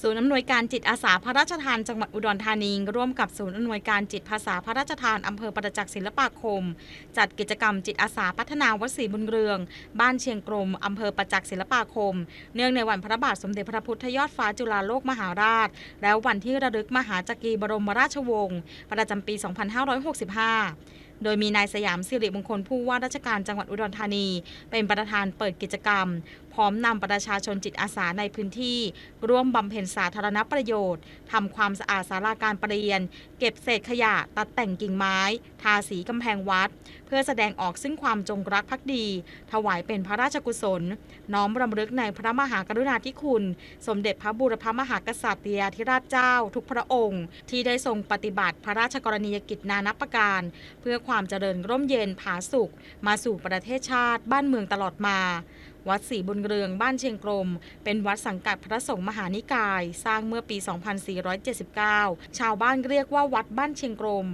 ศูนย์อำนวยการจิตอาสาพระราชทานจังหวัดอุดรธานีร่วมกับศูนย์อำนวยการจิตภาษาพระราชทานอำเภอประจักษ์ศิลปาคม จัดกิจกรรมจิตอาสาพัฒนาวัดศรีบุญเรือง บ้านเชียงกรมอำเภอประจักษ์ศิลปาคม เนื่องในวันพระบาทสมเด็จพระพุทธยอดฟ้าจุฬาโลกมหาราช แล้ววันที่ระลึกมหาจักรีบรมราชวงศ์ประจำปี 2565โดยมีนายสยามสิริมงคลผู้ว่าราชการจังหวัดอุดรธานี เป็นประธานเปิดกิจกรรม พร้อมนำประชาชนจิตอาสาในพื้นที่ ร่วมบำเพ็ญสาธารณประโยชน์ทำความสะอาดศาลาการประเรียน เก็บเศษขยะ ตัดแต่งกิ่งไม้ ทาสีกำแพงวัด เพื่อแสดงออกซึ่งความจงรักภักดี ถวายเป็นพระราชกุศล น้อมรำลึกในพระมหากรุณาธิคุณ สมเด็จพระบูรพมหากษัตริยาธิราชเจ้า ทุกพระองค์ ที่ได้ทรงปฏิบัติพระราชกรณียกิจนานับประการ เพื่อความเจริญร่มเย็นผาสุข มาสู่ประเทศชาติบ้านเมืองตลอดมา วัดศรีบุญเรืองบ้านเชียงกรมเป็นวัดสังกัดพระสงฆ์มหานิกาย สร้างเมื่อปี 2479 ชาวบ้านเรียกว่าวัดบ้านเชียงกรม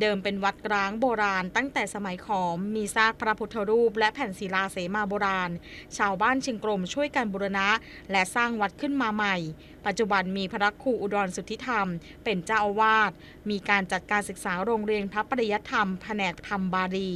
เดิมเป็นวัดร้างโบราณ ตั้งแต่สมัยขอม มีซากพระพุทธรูป และแผ่นศิลาเสมาโบราณ ชาวบ้านเชียงกรมช่วยกันบูรณะ และสร้างวัดขึ้นมาใหม่ ปัจจุบันมีพระครูอุดรสุทธิธรรม เป็นเจ้าอาวาส มีการจัดการศึกษาโรงเรียนพระปริยธรรม แผนกธรรมบาลี